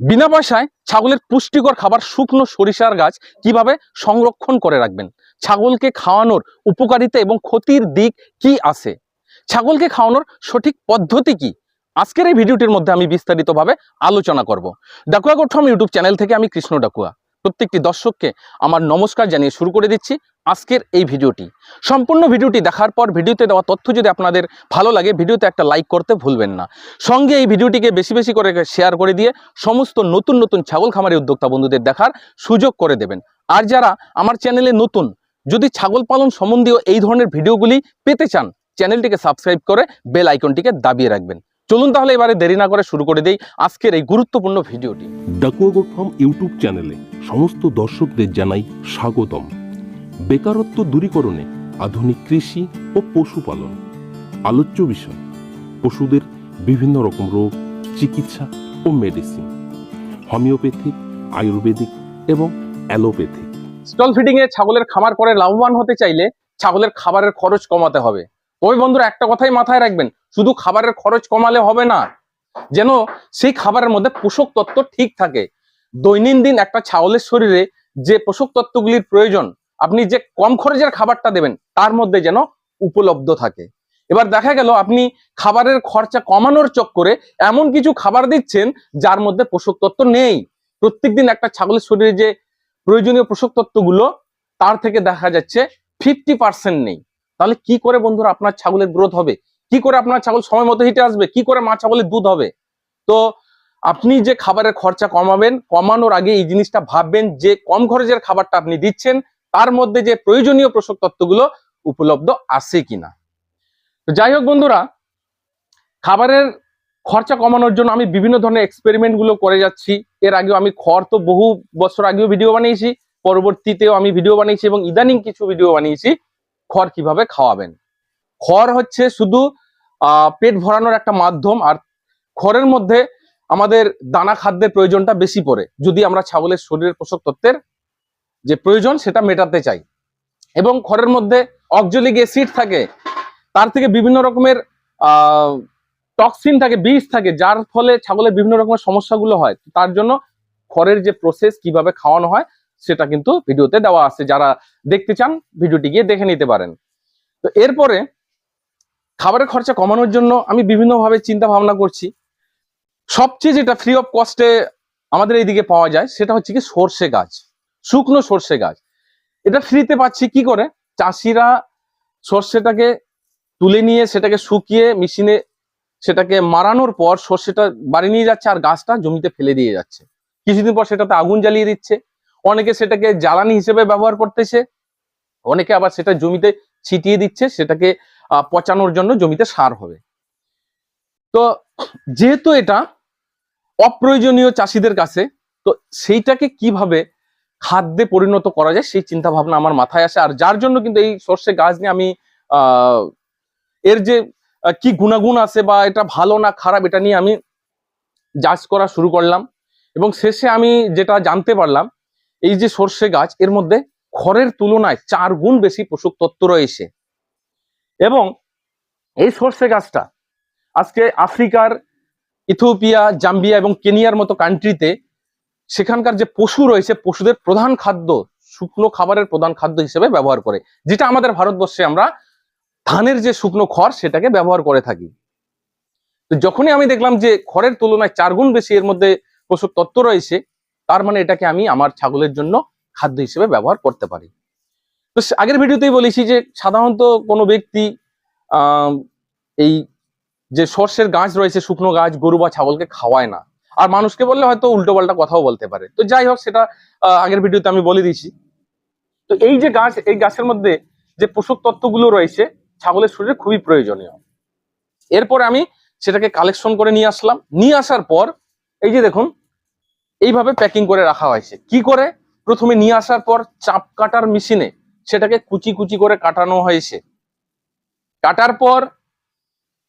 বিনা পয়সায় ছাগলের পুষ্টিকর খাবার শুকনো সরিষার গাছ কীভাবে সংরক্ষণ করে রাখবেন? ছাগলকে খাওয়ানোর উপকারিতা এবং ক্ষতির দিক কি আছে? ছাগলকে খাওয়ানোর সঠিক পদ্ধতি কি? আজকের এই ভিডিওটির মধ্যে আমি বিস্তারিতভাবে আলোচনা করব। ডাকুয়া গঠম ইউটিউব চ্যানেল থেকে আমি কৃষ্ণ ডাকুয়া। প্রত্যেকটি দর্শককে আমার নমস্কার জানিয়ে শুরু করে দিচ্ছি আজকের এই ভিডিওটি। সম্পূর্ণ ভিডিওটি দেখার পর ভিডিওতে দেওয়া তথ্য যদি আপনাদের ভালো লাগে, ভিডিওতে একটা লাইক করতে ভুলবেন না। সঙ্গে এই ভিডিওটিকে বেশি বেশি করে শেয়ার করে দিয়ে সমস্ত নতুন নতুন ছাগল খামারি উদ্যোক্তা বন্ধুদের দেখার সুযোগ করে দেবেন। আর যারা আমার চ্যানেলে নতুন, যদি ছাগল পালন সম্বন্ধীয় এই ধরনের ভিডিওগুলি পেতে চান, চ্যানেলটিকে সাবস্ক্রাইব করে বেল আইকনটিকে দাবিয়ে রাখবেন। চলুন তাহলে এবারে দেরি না করে শুরু করে দেই আজকের এই গুরুত্বপূর্ণ ভিডিওটি। ডাকুয়াগোট ফার্ম ইউটিউব চ্যানেলে সমস্ত দর্শকদের জানাই স্বাগতম। বেকারত্ব দূরীকরণে আধুনিক কৃষি ও পশুপালন। আলোচ্য বিষয়, পশুদের বিভিন্ন রকম রোগ, চিকিৎসা ও মেডিসিন হোমিওপ্যাথিক আয়ুর্বেদিক এবং অ্যালোপ্যাথিক স্টল ফিডিং এ ছাগলের খামার করে লাভবান হতে চাইলে ছাগলের খাবারের খরচ কমাতে হবে। তবে বন্ধুরা, একটা কথাই মাথায় রাখবেন, শুধু খাবারের খরচ কমালে হবে না, যেন সেই খাবারের মধ্যে পোষক তত্ত্ব ঠিক থাকে। দৈনন্দিন একটা ছাগলের শরীরে যে পোষক তত্ত্বগুলির প্রয়োজন, আপনি যে কম খরচের খাবারটা দেবেন, তার মধ্যে যেন উপলব্ধ থাকে। এবার দেখা গেল, আপনি খাবারের খরচা কমানোর চক্করে এমন কিছু খাবার দিচ্ছেন, যার মধ্যে পোষক তত্ত্ব নেই। প্রত্যেকদিন একটা ছাগলের শরীরে যে প্রয়োজনীয় পোষক তত্ত্বগুলো, তার থেকে দেখা যাচ্ছে ফিফটি পার্সেন্ট নেই। তাহলে কি করে বন্ধুরা আপনার ছাগলের গ্রোথ হবে? কি করে আপনার ছাগল সময় মতো হিটে আসবে? কি করে মা ছাগলের দুধ হবে? তো আপনি যে খাবারের খরচা কমাবেন, কমানোর আগে এই জিনিসটা ভাববেন যে কম খরচের খাবারটা আপনি দিচ্ছেন, তার মধ্যে যে প্রয়োজনীয় পোষক তত্ত্বগুলো উপলব্ধ আছে কিনা। তো যাই হোক বন্ধুরা, খাবারের খরচা কমানোর জন্য আমি বিভিন্ন ধরনের এক্সপেরিমেন্টগুলো করে যাচ্ছি। এর আগেও আমি খড় তো বহু বছর আগেও ভিডিও বানিয়েছি, পরবর্তীতেও আমি ভিডিও বানিয়েছি এবং ইদানিং কিছু ভিডিও বানিয়েছি, খড় কীভাবে খাওয়াবেন। খড় হচ্ছে শুধু পেট ভরানোর একটা মাধ্যম, আর খড়ের মধ্যে আমাদের দানা খাদ্যের প্রয়োজনটা বেশি পড়ে যদি আমরা ছাগলের শরীরের পোষক তত্ত্বের যে প্রয়োজন সেটা মেটাতে চাই। এবং খড়ের মধ্যে অক্সলিক অ্যাসিড থাকে, তার থেকে বিভিন্ন রকমের টক্সিন থাকে, বিষ থাকে, যার ফলে ছাগলের বিভিন্ন রকমের সমস্যাগুলো হয়। তার জন্য খড়ের যে প্রসেস কীভাবে খাওয়ানো হয় সেটা কিন্তু ভিডিওতে দেওয়া আছে। যারা দেখতে চান, ভিডিওটি গিয়ে দেখে নিতে পারেন। তো এরপরে খাবারের খরচা কমানোর জন্য আমি বিভিন্নভাবে চিন্তা ভাবনা করছি। সবচেয়ে যেটা ফ্রি অফ কস্টে আমাদের এইদিকে পাওয়া যায়, সেটা হচ্ছে কি সর্ষে গাছ, শুকনো সর্ষে গাছ। এটা ফ্রিতে পাচ্ছি কি করে? চাষিরা সর্ষেটাকে তুলে নিয়ে, সেটাকে শুকিয়ে মেশিনে সেটাকে মারানোর পর সর্ষেটা বাড়ি নিয়ে যাচ্ছে আর গাছটা জমিতে ফেলে দিয়ে যাচ্ছে। কিছুদিন পর সেটাতে আগুন জ্বালিয়ে দিচ্ছে। অনেকে সেটাকে জ্বালানি হিসেবে ব্যবহার করতেছে, অনেকে আবার সেটা জমিতে ছিটিয়ে দিচ্ছে, সেটাকে পচানোর জন্য জমিতে সার হবে। তো যেহেতু এটা অপ্রয়োজনীয় চাষিদের কাছে, তো সেইটাকে কীভাবে খাদ্যে পরিণত করা যায় সেই চিন্তা ভাবনা আমার মাথায় আসে। আর যার জন্য কিন্তু এই সর্ষে গাছ নিয়ে আমি এর যে কি গুণাগুণ আছে বা এটা ভালো না খারাপ এটা নিয়ে আমি জাজ করা শুরু করলাম এবং শেষে আমি যেটা জানতে পারলাম, এই যে সর্ষে গাছ, এর মধ্যে খড়ের তুলনায় চার গুণ বেশি পোষক তত্ত্ব রয়েছে। এবং এই সর্ষে গাছটা আজকে আফ্রিকার ইথিওপিয়া, জাম্বিয়া এবং কেনিয়ার মতো কান্ট্রিতে সেখানকার যে পশু রয়েছে, পশুদের প্রধান খাদ্য শুকনো খাবারের প্রধান খাদ্য হিসেবে ব্যবহার করে। যেটা আমাদের ভারতবর্ষে আমরা ধানের যে শুকনো খড়, সেটাকে ব্যবহার করে থাকি। তো যখনই আমি দেখলাম যে খড়ের তুলনায় চার গুণ বেশি এর মধ্যে পশুর তত্ত্ব রয়েছে, তার মানে এটাকে আমি আমার ছাগলের জন্য খাদ্য হিসেবে ব্যবহার করতে পারি। তো আগের ভিডিওতেই বলেছি যে সাধারণত কোনো ব্যক্তি এই যে সর্ষের গাছ রয়েছে, শুকনো গাছ, গরু বা ছাগলকে খাওয়ায় না। আর মানুষকে বললে হয়তো উল্টো পাল্টা কথাও বলতে পারে। তো যাই হোক, সেটা আগের ভিডিওতে আমি বলে দিয়েছি। তো এই যে গাছ, এই গাছের মধ্যে যে পোষক তত্ত্বগুলো রয়েছে, ছাগলের শরীরে খুবই প্রয়োজনীয়। এরপর আমি সেটাকে কালেকশন করে নিয়ে আসলাম। নিয়ে আসার পর, এই যে দেখুন, এইভাবে প্যাকিং করে রাখা হয়েছে। কি করে? প্রথমে নিয়ে আসার পর চাপ কাটার মেশিনে সেটাকে কুচি কুচি করে কাটানো হয়েছে। কাটার পর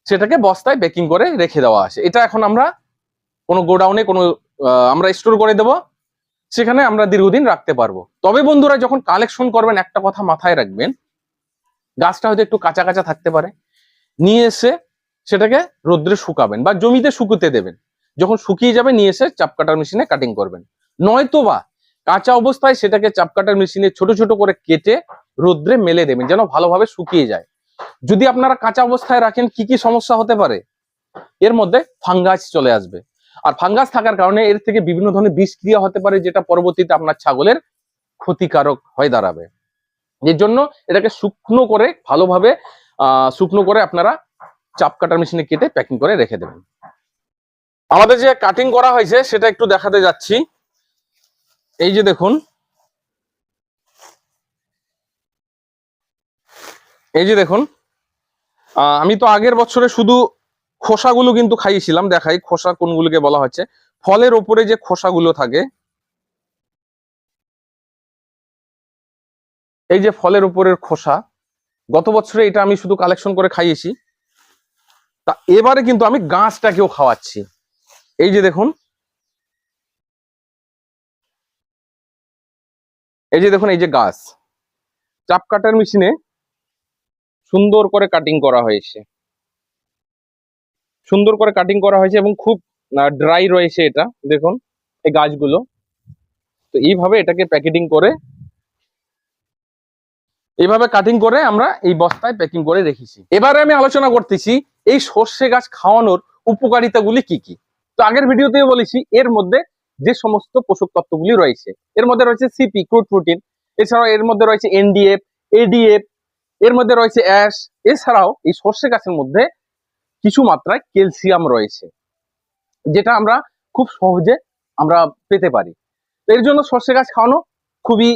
সেটাকে বস্তায় প্যাকিং করে রেখে দেওয়া আছে। এটা এখন আমরা কোনো গোডাউনে কোনো আমরা স্টোর করে দেব, সেখানে আমরা দীর্ঘদিন রাখতে পারব। তবে বন্ধুরা, যখন কালেকশন করবেন, একটা কথা মাথায় রাখবেন, গাছটা হয়তো একটু কাঁচা কাঁচা থাকতে পারে, নিয়ে এসে সেটাকে রোদ্রে শুকাবেন বা জমিতে শুকুতে দেবেন। যখন শুকিয়ে যাবে, নিয়ে এসে চাপ কাটার মেশিনে কাটিং করবেন। নয়তো বা কাঁচা অবস্থায় সেটাকে চাপ কাটার মেশিনে ছোট ছোট করে কেটে রোদ্রে মেলে দেবেন, যেন ভালোভাবে শুকিয়ে যায়। যদি আপনারা কাঁচা অবস্থায় রাখেন, কি কি সমস্যা হতে পারে? এর মধ্যে ফাঙ্গাস চলে আসবে। আর ফাঙ্গাস থাকার কারণে এর থেকে বিভিন্ন ধরনের বিষক্রিয়া হতে পারে, যেটা পরবর্তীতে আপনার ছাগলের ক্ষতিকারক হয়ে দাঁড়াবে। এর জন্য এটাকে শুকনো করে, ভালোভাবে আহ শুকনো করে আপনারা চাপ কাটার মেশিনে কেটে প্যাকিং করে রেখে দেবেন। আমাদের যে কাটিং করা হয়েছে, সেটা একটু দেখাতে যাচ্ছি। এই যে দেখুন এই যে দেখুন আমি তো আগের বছরে শুধু খোসাগুলো কিন্তু খাইয়েছিলাম, দেখাই খোসা কোনগুলোকে বলা হচ্ছে। ফলের ওপরে যে খোসাগুলো থাকে, এই যে ফলের উপরের খোসা, গত বছরে এটা আমি শুধু কালেকশন করে খাইয়েছি। তা এবারে কিন্তু আমি গাছটাকেও খাওয়াচ্ছি। এই যে দেখুন, এই যে দেখুন, এই যে গাছ। চাপ কাটার মেশিনে সুন্দর করে কাটিং করা হয়েছে। সুন্দর করে কাটিং করা হয়েছে এবং খুব ড্রাই রয়েছে এটা, দেখুন, এই গাছগুলো। তো এইভাবে এটাকে প্যাকেটিং করে, এইভাবে কাটিং করে আমরা এই বস্তায় প্যাকিং করে রেখেছি। এবারে আমি আলোচনা করতেছি এই সর্ষে গাছ খাওয়ানোর উপকারিতাগুলি কি কি? তো আগের ভিডিওতেও বলেছি, এর মধ্যে যে সমস্ত পোষক তত্ত্বগুলি রয়েছে, এর মধ্যে রয়েছে সিপি ক্রুড প্রোটিন এছাড়াও এর মধ্যে রয়েছে এনডিএফ এডিএফ এর মধ্যে রয়েছে অ্যাশ। এছাড়াও এই সর্ষে গাছের মধ্যে কিছু মাত্রায় ক্যালসিয়াম রয়েছে, যেটা আমরা খুব সহজে আমরা পেতে পারি। এর জন্য সর্ষে গাছ খাওয়ানো খুবই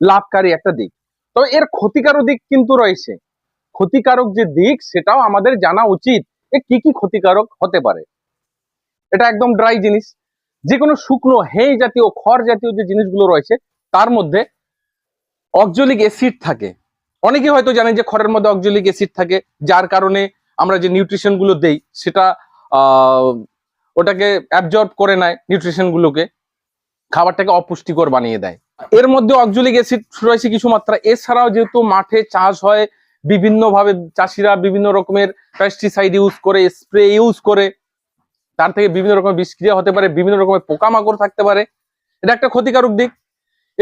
লাভকারী একটা দিক। তবে এর ক্ষতিকারক দিক কিন্তু রয়েছে। ক্ষতিকারক যে দিক, সেটাও আমাদের জানা উচিত এ কি কি ক্ষতিকারক হতে পারে। এটা একদম ড্রাই জিনিস। যে কোনো শুকনো হেই জাতীয়, খড় জাতীয় যে জিনিসগুলো রয়েছে, তার মধ্যে অক্সলিক অ্যাসিড থাকে। অনেকে হয়তো জানেন যে খড়ের মধ্যে অক্সলিক অ্যাসিড থাকে, যার কারণে আমরা যে নিউট্রিশনগুলো দেই, সেটা ওটাকে অ্যাবজর্ব করে নেয় নিউট্রিশন গুলোকে, খাবারটাকে অপুষ্টিকর বানিয়ে দেয়। এর মধ্যে অক্সলিক অ্যাসিড রয়েছে কিছু মাত্রা। এছাড়াও যেহেতু মাঠে চাষ হয় বিভিন্ন ভাবে চাষিরা বিভিন্ন রকমের পেস্টিসাইড ইউজ করে স্প্রে ইউজ করে, তার থেকে বিভিন্ন রকমের বিষক্রিয়া হতে পারে, বিভিন্ন রকমের পোকামাকড় থাকতে পারে। এটা একটা ক্ষতিকারক দিক।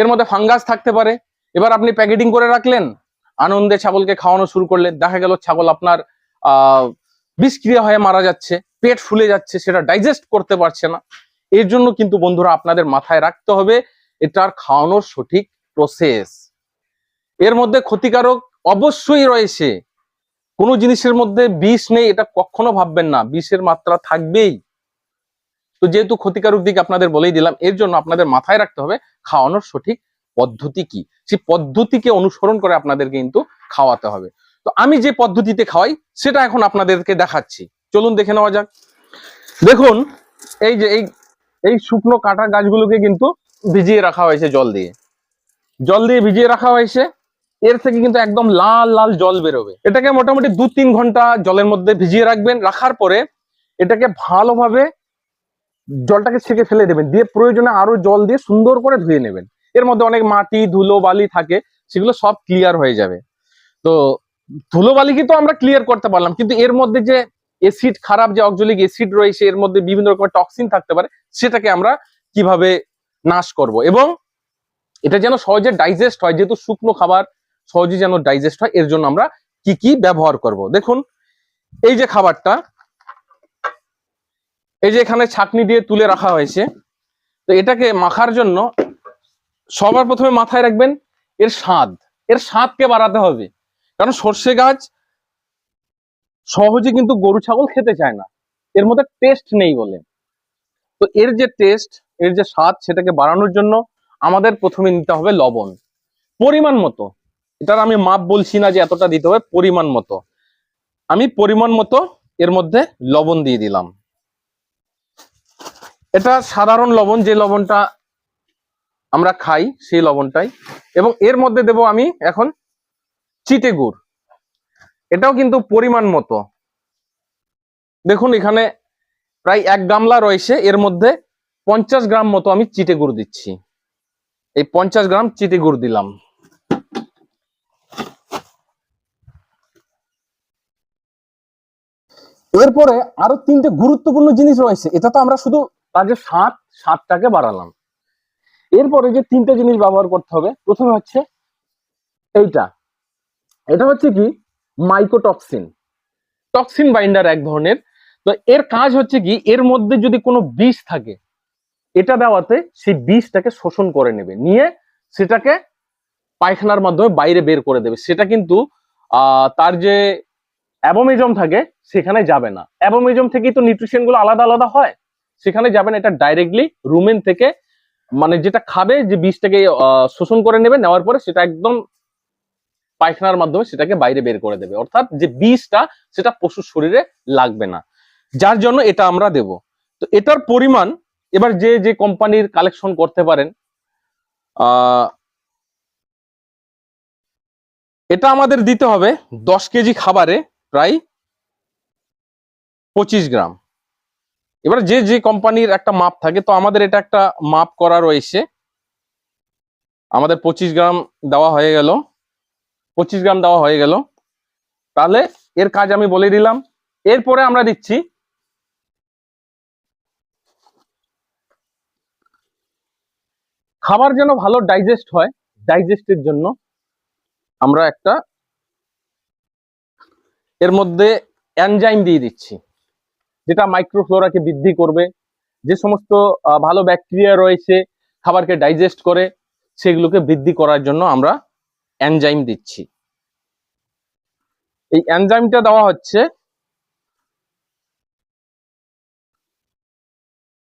এর মধ্যে ফাঙ্গাস থাকতে পারে। এবার আপনি প্যাকেটিং করে রাখলেন আনন্দে ছাগলকে খাওয়ানো শুরু করলেন। দেখা গেল ছাগল আপনার বিষক্রিয়া হয়ে মারা যাচ্ছে, পেট ফুলে যাচ্ছে, সেটা ডাইজেস্ট করতে পারছে না। এর জন্য কিন্তু বন্ধুরা আপনাদের মাথায় রাখতে হবে, এটার খাওয়ানোর সঠিক প্রসেস এর মধ্যে ক্ষতিকারক অবশ্যই রয়েছে। কোনো জিনিসের মধ্যে বিষ নেই, এটা কখনো ভাববেন না। বিষের মাত্রা থাকবেই। তো যেহেতু ক্ষতিকারক দিক আপনাদের বলেই দিলাম, এর জন্য আপনাদের মাথায় রাখতে হবে, খাওয়ানোর সঠিক পদ্ধতি কি? সেই পদ্ধতিকে অনুসরণ করে আপনাদেরকে কিন্তু খাওয়াতে হবে। তো আমি যে পদ্ধতিতে খাওয়াই, সেটা এখন আপনাদেরকে দেখাচ্ছি। চলুন দেখে নেওয়া যাক। দেখুন, এই যে এই এই শুকনো কাটা গাছগুলোকে কিন্তু ভিজিয়ে রাখা হয়েছে জল দিয়ে। জল দিয়ে ভিজিয়ে রাখা হয়েছে। এর থেকে কিন্তু একদম লাল লাল জল বেরোবে। এটাকে মোটামুটি দু তিন ঘণ্টা জলের মধ্যে ভিজিয়ে রাখবেন। রাখার পরে এটাকে ভালোভাবে জলটাকে ছেঁকে ফেলে দেবেন। দিয়ে প্রয়োজনে আরও জল দিয়ে সুন্দর করে ধুয়ে নেবেন। এর মধ্যে অনেক মাটি ধুলো বালি থাকে, সেগুলো সব ক্লিয়ার হয়ে যাবে। তো ধুলো বালিকে তো আমরা ক্লিয়ার করতে পারলাম, কিন্তু এর মধ্যে যে এসিড খারাপ যে অক্সলিক এসিড রয়েছে, এর মধ্যে বিভিন্ন রকমের টক্সিন থাকতে পারে, সেটাকে আমরা কীভাবে নাশ করব? এবং এটা যেন সহজে ডাইজেস্ট হয়, যেহেতু শুকনো খাবার সহজে যেন ডাইজেস্ট হয়, এর জন্য আমরা কি কি ব্যবহার করব? দেখুন, এই যে খাবারটা, এই যে এখানে ছাকনি দিয়ে তুলে রাখা হয়েছে, তো এটাকে মাখার জন্য সবার প্রথমে মাথায় রাখবেন, এর স্বাদ। এর স্বাদকে বাড়াতে হবে। কারণ সর্ষে গাছ সহজে কিন্তু গরু ছাগল খেতে চায় না। এর মধ্যে টেস্ট নেই বলে। তো এর যে টেস্ট এর যে স্বাদ, সেটাকে বাড়ানোর জন্য আমাদের প্রথমে নিতে হবে লবণ। পরিমাণ মতো। এটার আমি মাপ বলছি না যে এতটা দিতে হবে, পরিমাণ মতো। আমি পরিমাণ মতো এর মধ্যে লবণ দিয়ে দিলাম। এটা সাধারণ লবণ, যে লবণটা আমরা খাই সেই লবণটাই। এবং এর মধ্যে দেব আমি এখন চিটে গুড়। এটাও কিন্তু পরিমাণ মতো। দেখুন, এখানে প্রায় এক গামলা রয়েছে। এর মধ্যে পঞ্চাশ গ্রাম মতো আমি চিটে গুড় দিচ্ছি। এই পঞ্চাশ গ্রাম চিটে গুড় দিলাম। এরপরে আরও তিনটে গুরুত্বপূর্ণ জিনিস রয়েছে। এটা তো আমরা শুধু তার যে স্বাদটাকে বাড়ালাম। এরপরে যে তিনটে জিনিস ব্যবহার করতে হবে, প্রথমে হচ্ছে এইটা। এটা হচ্ছে কি? মাইকোটক্সিন টক্সিন বাইন্ডার এক ধরনের। তো এর কাজ হচ্ছে কি? এর মধ্যে যদি কোনো বিষ থাকে, এটা দেওয়াতে সেই বিষটাকে শোষণ করে নেবে। নিয়ে সেটাকে পায়খানার মাধ্যমে বাইরে বের করে দেবে। সেটা কিন্তু তার যে অ্যাবোমিজম থাকে, সেখানে যাবে না। অ্যাবোমিজম থেকেই তো নিউট্রিশনগুলো আলাদা আলাদা হয়। সেখানে যাবে না, এটা ডাইরেক্টলি রুমেন থেকে মানে যেটা খাবে, যে বীজটাকে শোষণ করে নেবে, নেওয়ার পরে সেটা একদম পায়খানার মাধ্যমে সেটাকে বাইরে বের করে দেবে। অর্থাৎ যে বীজটা, সেটা পশুর শরীরে লাগবে না। যার জন্য এটা আমরা দেব। তো এটার পরিমাণ, এবার যে যে কোম্পানির কালেকশন করতে পারেন এটা আমাদের দিতে হবে দশ কেজি খাবারে প্রায় পঁচিশ গ্রাম। এবার যে যে কোম্পানির একটা মাপ থাকে, তো আমাদের এটা একটা মাপ করা রয়েছে। আমাদের পঁচিশ গ্রাম দেওয়া হয়ে গেল। পঁচিশ গ্রাম দেওয়া হয়ে গেল। তাহলে এর কাজ আমি বলে দিলাম। এরপরে আমরা দিচ্ছি খাবার যেন ভালো ডাইজেস্ট হয় ডাইজেস্টের জন্য আমরা একটা এর মধ্যে এনজাইম দিয়ে দিচ্ছি। যেটা মাইক্রোফ্লোরাকে বৃদ্ধি করবে, যে সমস্ত ভালো ব্যাকটেরিয়া রয়েছে, খাবারকে ডাইজেস্ট করে, সেগুলোকে বৃদ্ধি করার জন্য আমরা এনজাইম দিচ্ছি। এই এনজাইমটা দেওয়া হচ্ছে,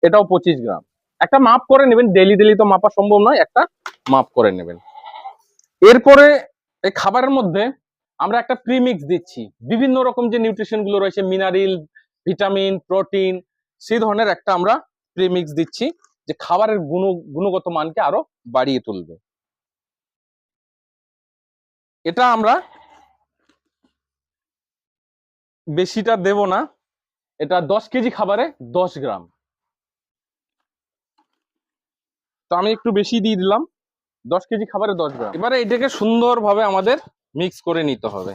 এটাও পঁচিশ গ্রাম। একটা মাপ করে নেবেন ডেলি ডেলি তো মাপা সম্ভব নয়, একটা মাপ করে নেবেন। এরপরে, এই খাবারের মধ্যে আমরা একটা প্রিমিক্স দিচ্ছি। বিভিন্ন রকম যে নিউট্রিশনগুলো রয়েছে মিনারেল ভিটামিন, প্রোটিন সেই ধরনের একটা আমরা প্রিমিক্স দিচ্ছি যে খাবারের গুণ, গুণগত মানকে আরও বাড়িয়ে তুলবে। এটা আমরা বেশিটা দেব না, এটা দশ কেজি খাবারে দশ গ্রাম। তো আমি একটু বেশি দিয়ে দিলাম, দশ কেজি খাবারে দশ গ্রাম। এবারে এটাকে সুন্দরভাবে আমাদের মিক্স করে নিতে হবে।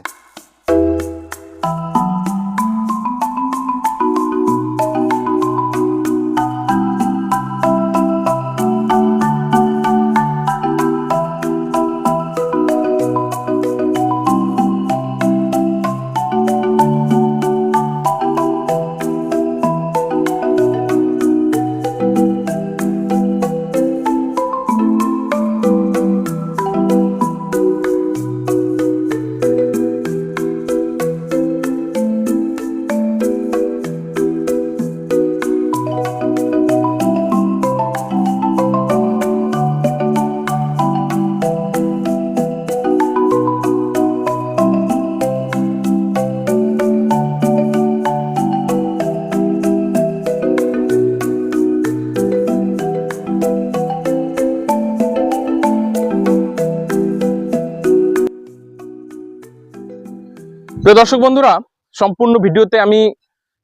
প্রিয় দর্শক বন্ধুরা, সম্পূর্ণ ভিডিওতে আমি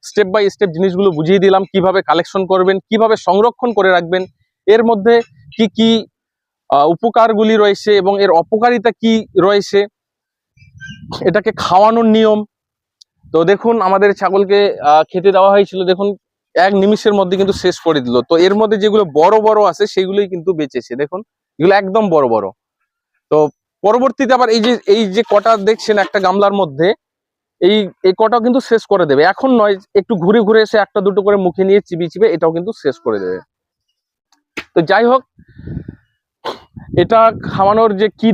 স্টেপ বাই স্টেপ জিনিসগুলো বুঝিয়ে দিলাম, কীভাবে কালেকশন করবেন, কীভাবে সংরক্ষণ করে রাখবেন, এর মধ্যে কি কি উপকারগুলি রয়েছে এবং এর অপকারিতা কি রয়েছে, এটাকে খাওয়ানোর নিয়ম। তো দেখুন, আমাদের ছাগলকে খেতে দেওয়া হয়েছিল, দেখুন, এক নিমিষের মধ্যে কিন্তু শেষ করে দিল। তো এর মধ্যে যেগুলো বড় বড় আছে, সেগুলোই কিন্তু বেঁচেছে। দেখুন, এগুলো একদম বড় বড়। তো পরবর্তীতে আবার এই যে এই যে কটা দেখছেন একটা গামলার মধ্যে এই এই কটাও কিন্তু শেষ করে দেবে। এখন নয়, একটু ঘুরে ঘুরে এসে একটা দুটো করে মুখে নিয়ে চিবি চিবে এটাও কিন্তু শেষ করে দেবে। তো যাই হোক, এটা খাওয়ানোর যে কি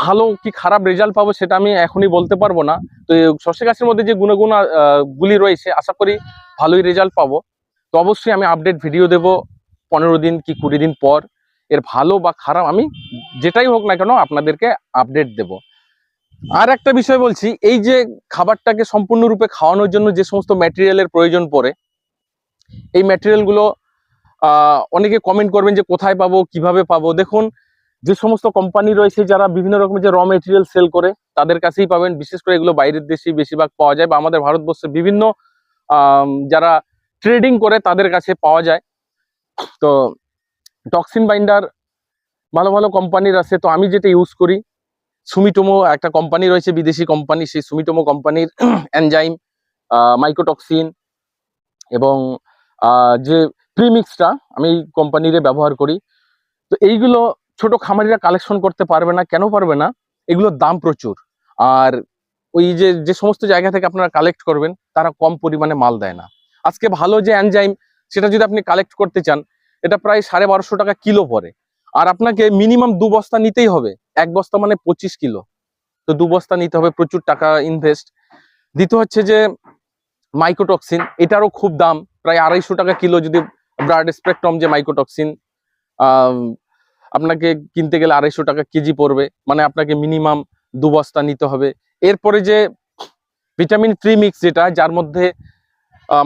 ভালো কি খারাপ রেজাল্ট পাবো সেটা আমি এখনই বলতে পারব না। তো সর্ষে গাছের মধ্যে যে গুণগুণ গুলি রয়েছে, আশা করি ভালোই রেজাল্ট পাবো। তো অবশ্যই আমি আপডেট ভিডিও দেব পনেরো দিন কি কুড়ি দিন পর। এর ভালো বা খারাপ আমি যেটাই হোক না কেন আপনাদেরকে আপডেট দেব। আর একটা বিষয় বলছি, এই যে খাবারটাকে সম্পূর্ণরূপে খাওয়ানোর জন্য যে সমস্ত ম্যাটেরিয়ালের প্রয়োজন পড়ে, এই ম্যাটেরিয়ালগুলো অনেকে কমেন্ট করবেন যে কোথায় পাবো, কীভাবে পাবো। দেখুন, যে সমস্ত কোম্পানি রয়েছে যারা বিভিন্ন রকমের যে র মেটেরিয়াল সেল করে, তাদের কাছেই পাবেন। বিশেষ করে এগুলো বাইরের দেশেই বেশিরভাগ পাওয়া যায় বা আমাদের ভারতবর্ষে বিভিন্ন যারা ট্রেডিং করে তাদের কাছে পাওয়া যায়। তো টক্সিন বাইন্ডার ভালো ভালো কোম্পানির আছে। তো আমি যেটা ইউজ করি সুমিটোমো একটা কোম্পানি রয়েছে, বিদেশি কোম্পানি সেই সুমিটোমো কোম্পানির অ্যানজাইম মাইক্রোটক্সিন এবং যে প্রিমিক্সটা আমি এই কোম্পানির ব্যবহার করি। তো এইগুলো ছোট খামারিরা কালেকশন করতে পারবে না, কেন পারবে না? এগুলোর দাম প্রচুর। আর ওই যে যে সমস্ত জায়গা থেকে আপনারা কালেক্ট করবেন, তারা কম পরিমাণে মাল দেয় না। আজকে ভালো যে অ্যানজাইম সেটা যদি আপনি কালেক্ট করতে চান, এটা প্রায় সাড়ে বারোশো টাকা কিলো পরে আর আপনাকে মিনিমাম দু বস্তা নিতেই হবে। এক বস্তা মানে পঁচিশ কিলো। তো দু বস্তা নিতে হবে প্রচুর টাকা ইনভেস্ট দ্বিতীয় হচ্ছে যে মাইক্রোটক্সিন এটারও খুব দাম প্রায় আড়াইশো টাকা কিলো যদি ব্রাড স্পেকট্রম যে মাইক্রোটক্সিন আপনাকে কিনতে গেলে আড়াইশো টাকা কেজি পড়বে। মানে আপনাকে মিনিমাম দু বস্তা নিতে হবে। এরপরে যে ভিটামিন ফ্রি মিক্স যেটা যার মধ্যে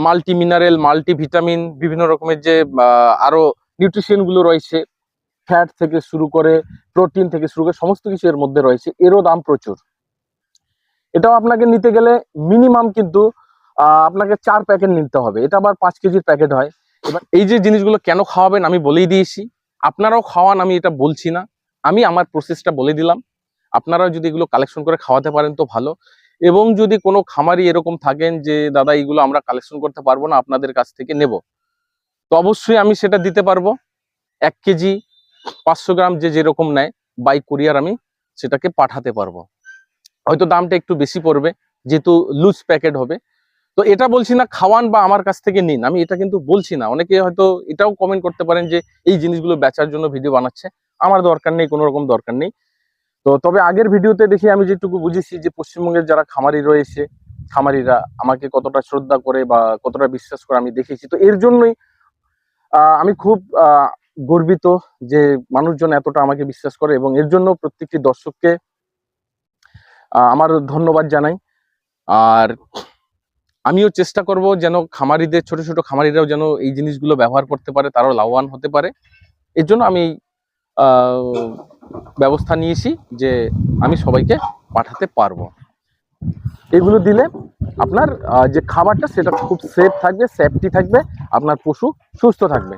মাল্টি মিনারেল মাল্টি ভিটামিন বিভিন্ন রকমের যে আহ, আরও নিউট্রিশন রয়েছে ফ্যাট থেকে শুরু করে প্রোটিন থেকে শুরু করে সমস্ত কিছু এর মধ্যে রয়েছে, এরও দাম প্রচুর। এটাও আপনাকে নিতে গেলে মিনিমাম কিন্তু আপনাকে চার প্যাকেট নিতে হবে। এটা আবার পাঁচ কেজির প্যাকেট হয়। এবার এই যে জিনিসগুলো কেন খাওয়াবেন আমি বলেই দিয়েছি। আপনারাও খাওয়ান, আমি এটা বলছি না। আমি আমার প্রসেসটা বলে দিলাম। আপনারাও যদি এগুলো কালেকশন করে খাওয়াতে পারেন তো ভালো। এবং যদি কোনো খামারি এরকম থাকেন যে, দাদা এইগুলো আমরা কালেকশন করতে পারব না, আপনাদের কাছ থেকে নেব। তো অবশ্যই আমি সেটা দিতে পারব। এক কেজি পাঁচশো গ্রাম যে যেরকম নেয় বাই কুরিয়ার আমি সেটাকে পাঠাতে পারব। হয়তো দামটা একটু বেশি পড়বে, যেহেতু লুজ প্যাকেট হবে। তো এটা বলছি না, খাওয়ান বা আমার কাছ থেকে নিন। আমি এটা কিন্তু বলছি না। অনেকে হয়তো এটাও কমেন্ট করতে পারেন যে, এই জিনিসগুলো বেচার জন্য ভিডিও বানাচ্ছে। আমার দরকার নেই, কোনো রকম দরকার নেই। তো তবে আগের ভিডিওতে দেখি আমি যেটুকু বুঝেছি যে, পশ্চিমবঙ্গের যারা খামারি রয়েছে, খামারিরা আমাকে কতটা শ্রদ্ধা করে বা কতটা বিশ্বাস করে আমি দেখেছি। তো এর জন্যই আমি খুব গর্বিত যে মানুষজন এতটা আমাকে বিশ্বাস করে এবং এর জন্য প্রত্যেকটি দর্শককে আমার ধন্যবাদ জানাই। আর আমিও চেষ্টা করব যেন খামারিদের, ছোট ছোট খামারিরাও যেন এই জিনিসগুলো ব্যবহার করতে পারে, তারাও লাভবান হতে পারে। এর জন্য আমি ব্যবস্থা নিয়েছি যে আমি সবাইকে পাঠাতে পারব। এগুলো দিলে আপনার যে খাবারটা সেটা খুব সেফ থাকবে সেফটি থাকবে, আপনার পশু সুস্থ থাকবে।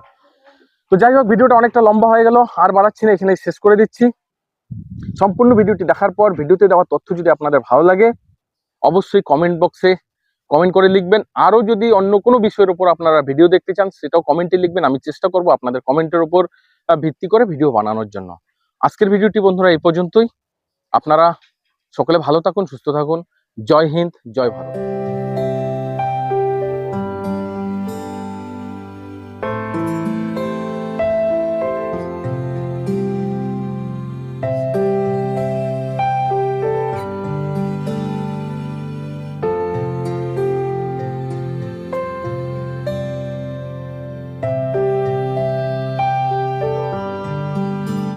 তো যাই হোক, ভিডিওটা অনেকটা লম্বা হয়ে গেল, আর বাড়াচ্ছি না এখানে শেষ করে দিচ্ছি। সম্পূর্ণ ভিডিওটি দেখার পর, ভিডিওতে দেওয়া তথ্য যদি আপনাদের ভালো লাগে, অবশ্যই কমেন্ট বক্সে কমেন্ট করে লিখবেন। আরও যদি অন্য কোনো বিষয়ের উপর আপনারা ভিডিও দেখতে চান, সেটাও কমেন্টে লিখবেন। আমি চেষ্টা করব আপনাদের কমেন্টের উপর ভিত্তি করে ভিডিও বানানোর জন্য। আজকের ভিডিওটি বন্ধুরা এই পর্যন্তই। আপনারা সকলে ভালো থাকুন, সুস্থ থাকুন। জয় হিন্দ, জয় ভারত।